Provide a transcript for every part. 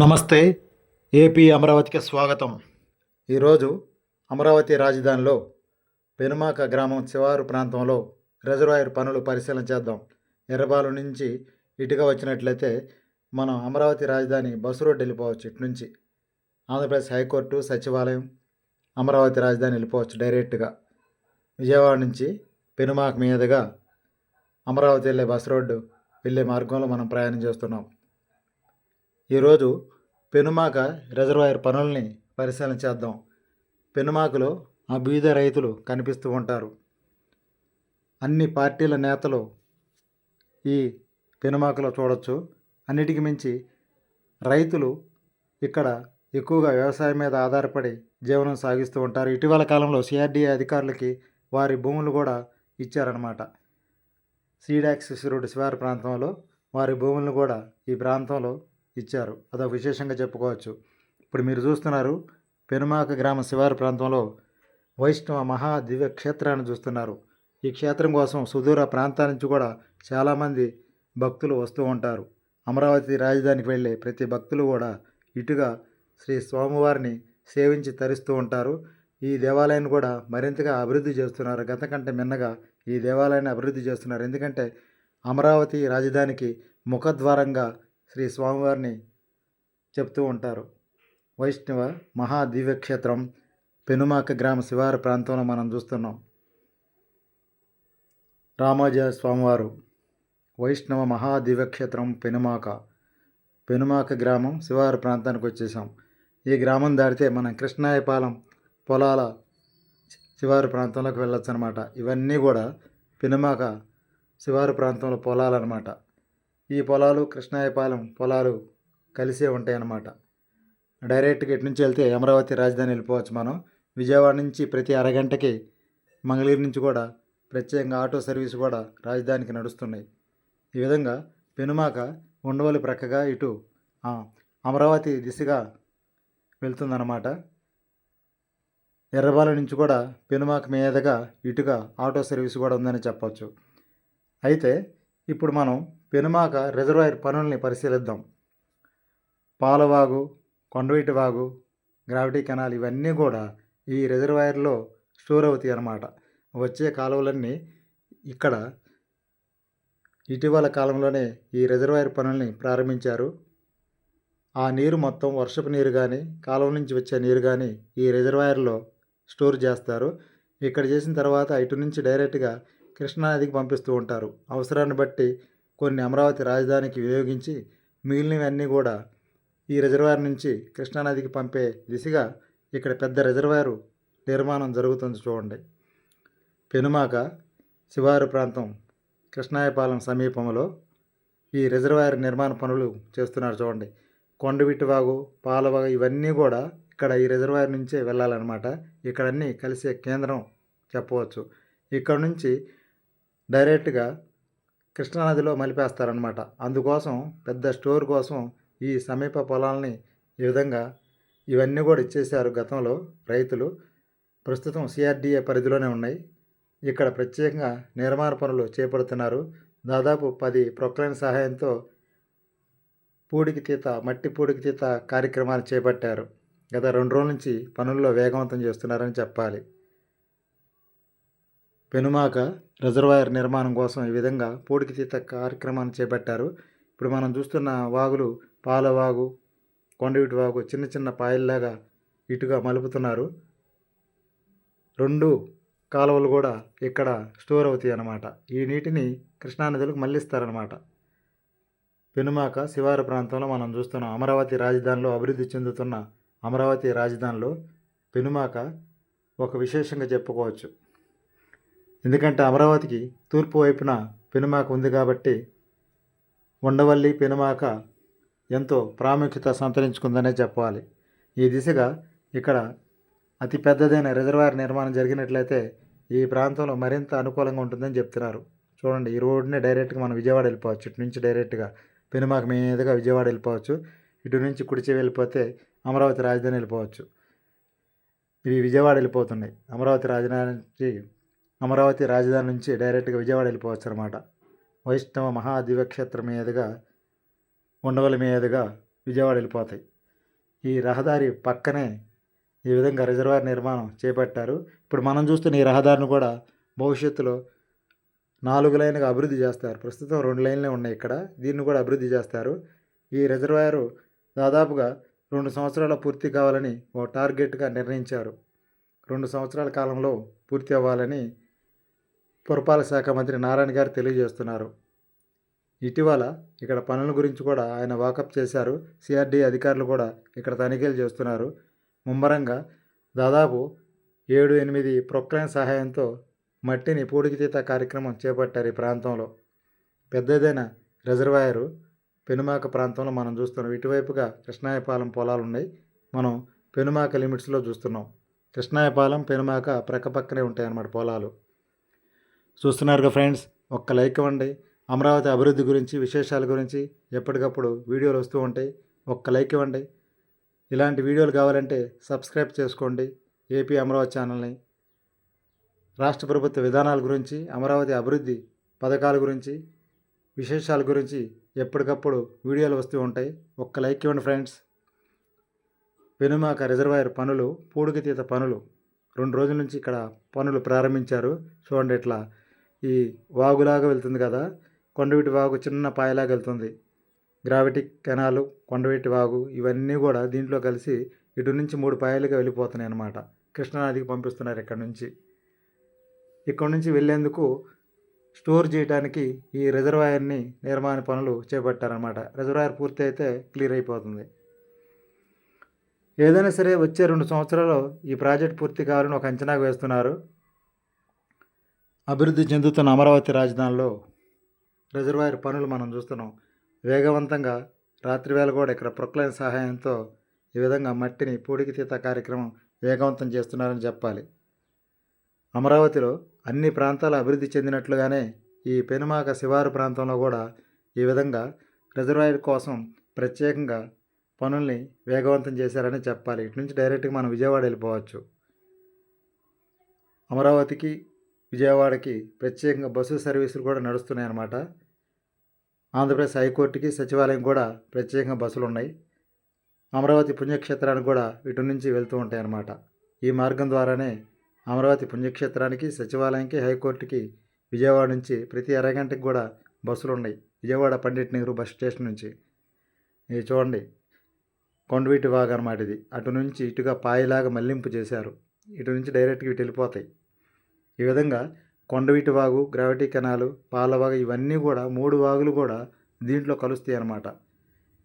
నమస్తే ఏపీ అమరావతికి స్వాగతం. ఈరోజు అమరావతి రాజధానిలో పెనుమాక గ్రామం శివారు ప్రాంతంలో రిజర్వాయర్ పనులు పరిశీలన చేద్దాం. ఎర్రబాలు నుంచి ఇటుగా వచ్చినట్లయితే మనం అమరావతి రాజధాని బస్సు రోడ్డు వెళ్ళిపోవచ్చు ఇటు నుంచి. ఆంధ్రప్రదేశ్ హైకోర్టు సచివాలయం అమరావతి రాజధాని వెళ్ళిపోవచ్చు డైరెక్ట్గా. విజయవాడ నుంచి పెనుమాక మీదుగా అమరావతి వెళ్ళే బస్ రోడ్డు వెళ్ళే మార్గంలో మనం ప్రయాణం చేస్తున్నాం. ఈరోజు పెనుమాక రిజర్వాయర్ పనుల్ని పరిశీలన చేద్దాం. పెనుమాకలో ఆ బీద రైతులు కనిపిస్తూ ఉంటారు. అన్ని పార్టీల నేతలు ఈ పెనుమాకలో చూడొచ్చు. అన్నిటికి మించి రైతులు ఇక్కడ ఎక్కువగా వ్యవసాయం మీద ఆధారపడి జీవనం సాగిస్తూ ఉంటారు. ఇటీవల కాలంలో సిఆర్డీఏ అధికారులకి వారి భూములు కూడా ఇచ్చారనమాట సీడాక్స్ రోడ్డు శివారు ప్రాంతంలో వారి భూములను కూడా ఈ ప్రాంతంలో ఇచ్చారు. అదొక విశేషంగా చెప్పుకోవచ్చు. ఇప్పుడు మీరు చూస్తున్నారు పెనుమాక గ్రామ శివారు ప్రాంతంలో వైష్ణవ మహా దివ్య క్షేత్రాన్ని చూస్తున్నారు. ఈ క్షేత్రం కోసం సుదూర ప్రాంతాల నుంచి కూడా చాలామంది భక్తులు వస్తూ ఉంటారు. అమరావతి రాజధానికి వెళ్ళే ప్రతి భక్తులు కూడా ఇటుగా శ్రీ స్వామివారిని సేవించి తరిస్తూ ఉంటారు. ఈ దేవాలయాన్ని కూడా మరింతగా అభివృద్ధి చేస్తున్నారు. గత కంటే మిన్నగా ఈ దేవాలయాన్ని అభివృద్ధి చేస్తున్నారు. ఎందుకంటే అమరావతి రాజధానికి ముఖద్వారంగా శ్రీ స్వామివారిని చెప్తూ ఉంటారు. వైష్ణవ మహా దివ్యక్షేత్రం పెనుమాక గ్రామ శివారు ప్రాంతంలో మనం చూస్తున్నాం. రామాజ స్వామివారు వైష్ణవ మహా దివ్యక్షేత్రం పెనుమాక పెనుమాక గ్రామం శివారు ప్రాంతానికి వచ్చేసాం. ఈ గ్రామం దాటితే మనం కృష్ణాయపాలెం పొలాల శివారు ప్రాంతంలోకి వెళ్ళొచ్చు అనమాట ఇవన్నీ కూడా పెనుమాక శివారు ప్రాంతంలో పొలాలన్నమాట. ఈ పొలాలు కృష్ణాయపాలెం పొలాలు కలిసే ఉంటాయి అన్నమాట డైరెక్ట్గా ఇటు నుంచి వెళ్తే అమరావతి రాజధాని వెళ్ళిపోవచ్చు మనం. విజయవాడ నుంచి ప్రతి అరగంటకి మంగళగిరి నుంచి కూడా ప్రత్యేకంగా ఆటో సర్వీస్ కూడా రాజధానికి నడుస్తున్నాయి. ఈ విధంగా పెనుమాక ఉండవల్లి ప్రక్కగా ఇటు అమరావతి దిశగా వెళ్తుందన్నమాట. ఎర్రబాల నుంచి కూడా పెనుమాక మీదగా ఇటుగా ఆటో సర్వీస్ కూడా ఉందని చెప్పవచ్చు అయితే ఇప్పుడు మనం పెనుమాక రిజర్వాయర్ పనుల్ని పరిశీలిద్దాం. పాలవాగు కొండవీటి వాగు గ్రావిటీ కెనాల్ ఇవన్నీ కూడా ఈ రిజర్వాయర్లో స్టోర్ అవుతాయి అన్నమాట. వచ్చే కాలువలన్నీ ఇక్కడ ఇటీవల కాలంలోనే ఈ రిజర్వాయర్ పనుల్ని ప్రారంభించారు. ఆ నీరు మొత్తం వర్షపు నీరు కానీ కాలువ నుంచి వచ్చే నీరు కానీ ఈ రిజర్వాయర్లో స్టోర్ చేస్తారు. ఇక్కడ చేసిన తర్వాత ఇటు నుంచి డైరెక్ట్గా కృష్ణానదికి పంపిస్తూ ఉంటారు. అవసరాన్ని బట్టి కొన్ని అమరావతి రాజధానికి వినియోగించి మిగిలినవన్నీ కూడా ఈ రిజర్వాయర్ నుంచి కృష్ణానదికి పంపే దిశగా ఇక్కడ పెద్ద రిజర్వాయరు నిర్మాణం జరుగుతుంది చూడండి. పెనుమాక శివారు ప్రాంతం కృష్ణాయపాలెం సమీపంలో ఈ రిజర్వాయర్ నిర్మాణ పనులు చేస్తున్నారు చూడండి. కొండవిటి వాగు పాలవాగు ఇవన్నీ కూడా ఇక్కడ ఈ రిజర్వాయర్ నుంచే వెళ్ళాలన్నమాట. ఇక్కడన్నీ కలిసే కేంద్రం చెప్పవచ్చు. ఇక్కడ నుంచి డైరెక్ట్గా కృష్ణానదిలో మలిపేస్తారనమాట అందుకోసం పెద్ద స్టోర్ కోసం ఈ సమీప పొలాలని ఈ విధంగా ఇవన్నీ కూడా ఇచ్చేశారు గతంలో రైతులు. ప్రస్తుతం సిఆర్డీఏ పరిధిలోనే ఉన్నాయి. ఇక్కడ ప్రత్యేకంగా నిర్మాణ పనులు చేపడుతున్నారు. దాదాపు పది ప్రొక్లైన్ సహాయంతో పూడికి తీత మట్టి పూడికి తీత కార్యక్రమాలు చేపట్టారు. గత రెండు రోజుల నుంచి పనుల్లో వేగవంతం చేస్తున్నారని చెప్పాలి. పెనుమాక రిజర్వాయర్ నిర్మాణం కోసం ఈ విధంగా పూడికి తీత కార్యక్రమాన్ని చేపట్టారు. ఇప్పుడు మనం చూస్తున్న వాగులు పాలవాగు కొండవీటి వాగు చిన్న చిన్న పాయల్లాగా ఇటుగా మలుపుతున్నారు. రెండు కాలువలు కూడా ఇక్కడ స్టోర్ అవుతాయి అన్నమాట. ఈ నీటిని కృష్ణానదిలకు మళ్ళిస్తారనమాట పెనుమాక శివారు ప్రాంతంలో మనం చూస్తున్నాం అమరావతి రాజధానిలో అభివృద్ధి చెందుతున్న అమరావతి రాజధానిలో పెనుమాక ఒక విశేషంగా చెప్పుకోవచ్చు. ఎందుకంటే అమరావతికి తూర్పు వైపున పెనుమాక ఉంది కాబట్టి ఉండవల్లి పెనుమాక ఎంతో ప్రాముఖ్యత సంతరించుకుందనే చెప్పాలి. ఈ దిశగా ఇక్కడ అతి పెద్దదైన రిజర్వాయర్ నిర్మాణం జరిగినట్లయితే ఈ ప్రాంతంలో మరింత అనుకూలంగా ఉంటుందని చెప్తున్నారు. చూడండి ఈ రోడ్డునే డైరెక్ట్గా మనం విజయవాడ వెళ్ళిపోవచ్చు. ఇటు నుంచి డైరెక్ట్గా పెనుమాక మీదుగా విజయవాడ వెళ్ళిపోవచ్చు. ఇటు నుంచి కుడిచి వెళ్ళిపోతే అమరావతి రాజధాని వెళ్ళిపోవచ్చు. ఇవి విజయవాడ వెళ్ళిపోతున్నాయి. అమరావతి రాజధానికి అమరావతి రాజధాని నుంచి డైరెక్ట్గా విజయవాడ వెళ్ళిపోవచ్చు అనమాట వైష్ణవ మహాదివక్షేత్రం మీదుగా ఉండవల మీదుగా విజయవాడ వెళ్ళిపోతాయి. ఈ రహదారి పక్కనే ఈ విధంగా రిజర్వాయర్ నిర్మాణం చేపట్టారు. ఇప్పుడు మనం చూస్తున్న ఈ రహదారిని కూడా భవిష్యత్తులో నాలుగు లైన్గా అభివృద్ధి చేస్తారు. ప్రస్తుతం రెండు లైన్లే ఉన్నాయి ఇక్కడ. దీన్ని కూడా అభివృద్ధి చేస్తారు. ఈ రిజర్వాయరు దాదాపుగా రెండు సంవత్సరాల పూర్తి కావాలని ఓ టార్గెట్గా నిర్ణయించారు. రెండు సంవత్సరాల కాలంలో పూర్తి అవ్వాలని పురపాలక శాఖ మంత్రి నారాయణ గారు తెలియజేస్తున్నారు. ఇటీవల ఇక్కడ పనుల గురించి కూడా ఆయన వాకప్ చేశారు. సిఆర్డీ అధికారులు కూడా ఇక్కడ తనిఖీలు చేస్తున్నారు. ముమ్మరంగా దాదాపు ఏడు ఎనిమిది ప్రొక్లైన్ సహాయంతో మట్టిని పూడికితీత కార్యక్రమం చేపట్టారు ఈ ప్రాంతంలో. పెద్దదైన రిజర్వాయరు పెనుమాక ప్రాంతంలో మనం చూస్తున్నాం. ఇటువైపుగా కృష్ణాయపాలెం పొలాలు ఉన్నాయి. మనం పెనుమాక లిమిట్స్లో చూస్తున్నాం. కృష్ణాయపాలెం పెనుమాక ప్రక్కపక్కనే ఉంటాయన్నమాట పొలాలు. చూస్తున్నారుగా ఫ్రెండ్స్? ఒక్క లైక్ ఇవ్వండి. అమరావతి అభివృద్ధి గురించి విశేషాల గురించి ఎప్పటికప్పుడు వీడియోలు వస్తూ ఉంటాయి. ఒక్క లైక్ ఇవ్వండి. ఇలాంటి వీడియోలు కావాలంటే సబ్స్క్రైబ్ చేసుకోండి. ఏపీ అమరావతి ఛానల్ని. రాష్ట్ర ప్రభుత్వ విధానాల గురించి అమరావతి అభివృద్ధి పథకాల గురించి విశేషాల గురించి ఎప్పటికప్పుడు వీడియోలు వస్తూ ఉంటాయి. ఒక్క లైక్ ఇవ్వండి ఫ్రెండ్స్. వెనుమాక రిజర్వాయర్ పనులు పూడికతీత పనులు. రెండు రోజుల నుంచి ఇక్కడ పనులు ప్రారంభించారు. చూడండి ఇట్లా ఈ వాగులాగా వెళ్తుంది కదా? కొండవీటి వాగు చిన్న పాయలాగా వెళ్తుంది. గ్రావిటిక్ కెనాలు కొండవీటి వాగు ఇవన్నీ కూడా దీంట్లో కలిసి ఇటు నుంచి మూడు పాయలుగా వెళ్ళిపోతున్నాయి అన్నమాట. కృష్ణానదికి పంపిస్తున్నారు ఇక్కడ నుంచి. ఇక్కడ నుంచి వెళ్ళేందుకు స్టోర్ చేయడానికి ఈ రిజర్వాయర్ని నిర్మాణ పనులు చేపట్టారన్నమాట. రిజర్వాయర్ పూర్తి అయితే క్లియర్ అయిపోతుంది. ఏదైనా సరే వచ్చే రెండు సంవత్సరాలు ఈ ప్రాజెక్ట్ పూర్తి కావాలని ఒక అంచనాకు వేస్తున్నారు. అభివృద్ధి చెందుతున్న అమరావతి రాజధానిలో రిజర్వాయర్ పనులు మనం చూస్తున్నాం. వేగవంతంగా రాత్రివేళ కూడా ఇక్కడ ప్రొక్లైన్ సహాయంతో ఈ విధంగా మట్టిని పూడికి తీత కార్యక్రమం వేగవంతం చేస్తున్నారని చెప్పాలి. అమరావతిలో అన్ని ప్రాంతాలు అభివృద్ధి చెందినట్లుగానే ఈ పెనుమాక శివారు ప్రాంతంలో కూడా ఈ విధంగా రిజర్వాయర్ కోసం ప్రత్యేకంగా పనుల్ని వేగవంతం చేశారని చెప్పాలి. ఇటు నుంచి డైరెక్ట్గా మనం విజయవాడ వెళ్ళిపోవచ్చు. అమరావతికి విజయవాడకి ప్రత్యేకంగా బస్సు సర్వీసులు కూడా నడుస్తున్నాయన్నమాట. ఆంధ్రప్రదేశ్ హైకోర్టుకి సచివాలయం కూడా ప్రత్యేకంగా బస్సులు ఉన్నాయి. అమరావతి పుణ్యక్షేత్రానికి కూడా ఇటు నుంచి వెళ్తూ ఉంటాయన్నమాట. ఈ మార్గం ద్వారానే అమరావతి పుణ్యక్షేత్రానికి సచివాలయంకి హైకోర్టుకి విజయవాడ నుంచి ప్రతి అరగంటకి కూడా బస్సులు ఉన్నాయి. విజయవాడ పండిట్ నెహ్రూ బస్ స్టేషన్ నుంచి. ఇది చూడండి కొండవీటి వాగ్ అనమాట ఇది. అటు నుంచి ఇటుగా పాయిలాగా మళ్ళింపు చేశారు. ఇటు నుంచి డైరెక్ట్గా ఇటు వెళ్ళిపోతాయి. ఈ విధంగా కొండవీటి వాగు గ్రావిటీ కెనాలు పాలవాగు ఇవన్నీ కూడా మూడు వాగులు కూడా దీంట్లో కలుస్తాయి అన్నమాట.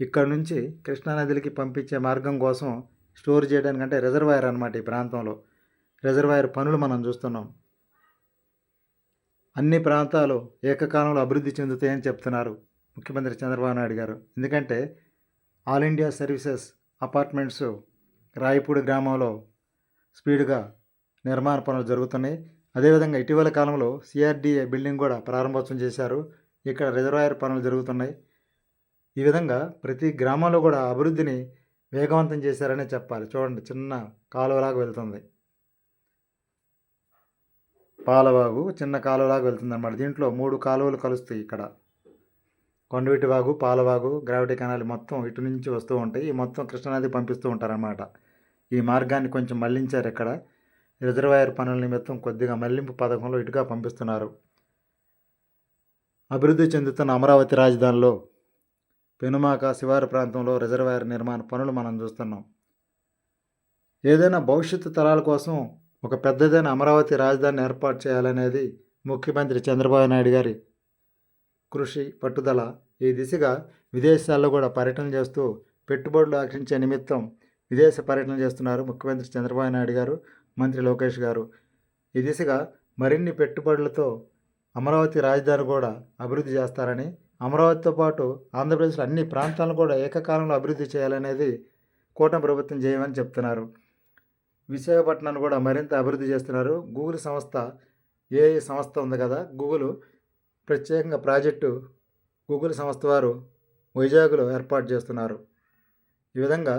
ఇక్కడ నుంచి కృష్ణానదికి పంపించే మార్గం కోసం స్టోర్ చేయడానికి అంటే రిజర్వాయర్ అనమాట ఈ ప్రాంతంలో. రిజర్వాయర్ పనులు మనం చూస్తున్నాం. అన్ని ప్రాంతాలు ఏకకాలంలో అభివృద్ధి చెందుతాయని చెప్తున్నారు ముఖ్యమంత్రి చంద్రబాబు నాయుడు గారు. ఎందుకంటే all India services apartments Rayapudi గ్రామంలో స్పీడ్గా నిర్మాణ పనులు జరుగుతున్నాయి. అదేవిధంగా ఇటీవల కాలంలో సిఆర్డీఏ బిల్డింగ్ కూడా ప్రారంభోత్సవం చేశారు. ఇక్కడ రిజర్వాయర్ పనులు జరుగుతున్నాయి. ఈ విధంగా ప్రతి గ్రామంలో కూడా అభివృద్ధిని వేగవంతం చేశారనే చెప్పాలి. చూడండి చిన్న కాలువలాగా వెళ్తుంది. పాలవాగు చిన్న కాలువలాగా వెళ్తుంది అన్నమాట దీంట్లో మూడు కాలువలు కలుస్తాయి ఇక్కడ. కొండవీటి వాగు పాలవాగు గ్రావిటీ కెనాల్ మొత్తం ఇటు నుంచి వస్తూ ఉంటాయి. ఈ మొత్తం కృష్ణానది పంపిస్తూ ఉంటారన్నమాట. ఈ మార్గాన్ని కొంచెం మళ్ళించారు ఇక్కడ. రిజర్వాయర్ పనుల నిమిత్తం కొద్దిగా మళ్ళింపు పథకంలో ఇటుగా పంపిస్తున్నారు. అభివృద్ధి చెందుతున్న అమరావతి రాజధానిలో పెనుమాక శివారు ప్రాంతంలో రిజర్వాయర్ నిర్మాణ పనులు మనం చూస్తున్నాం. ఏదైనా భవిష్యత్తు తరాల కోసం ఒక పెద్దదైన అమరావతి రాజధానిని ఏర్పాటు చేయాలనేది ముఖ్యమంత్రి చంద్రబాబు నాయుడు గారి కృషి పట్టుదల. ఈ దిశగా విదేశాల్లో కూడా పర్యటన చేస్తూ పెట్టుబడులు ఆకర్షించే నిమిత్తం విదేశ పర్యటన చేస్తున్నారు ముఖ్యమంత్రి చంద్రబాబు నాయుడు గారు. మంత్రి లోకేష్ గారు. ఈ దిశగా మరిన్ని పెట్టుబడులతో అమరావతి రాజధాని కూడా అభివృద్ధి చేస్తారని అమరావతితో పాటు ఆంధ్రప్రదేశ్లో అన్ని ప్రాంతాలను కూడా ఏకకాలంలో అభివృద్ధి చేయాలనేది కూటమి ప్రభుత్వం చేయమని చెప్తున్నారు. విశాఖపట్నాన్ని కూడా మరింత అభివృద్ధి చేస్తున్నారు. గూగుల్ సంస్థ ఏ సంస్థ ఉంది కదా గూగుల్ ప్రత్యేకంగా ప్రాజెక్టు గూగుల్ సంస్థ వారు వైజాగ్లో ఏర్పాటు చేస్తున్నారు. ఈ విధంగా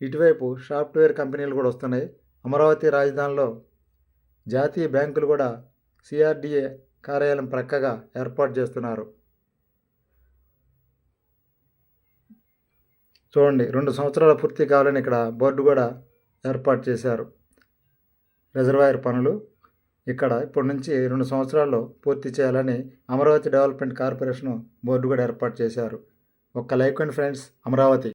ఇటువైపు సాఫ్ట్వేర్ కంపెనీలు కూడా వస్తున్నాయి. అమరావతి రాజధానిలో జాతీయ బ్యాంకులు కూడా సిఆర్డిఏ కార్యాలయం ప్రక్కగా ఏర్పాటు చేస్తున్నారు. చూడండి రెండు సంవత్సరాల పూర్తి కావాలని ఇక్కడ బోర్డు కూడా ఏర్పాటు చేశారు. రిజర్వాయర్ పనులు ఇక్కడ ఇప్పటి నుంచి రెండు సంవత్సరాల్లో పూర్తి చేయాలని అమరావతి డెవలప్మెంట్ కార్పొరేషన్ బోర్డు కూడా ఏర్పాటు చేశారు. ఒక్క లైక్ అండ్ ఫ్రెండ్స్ అమరావతి.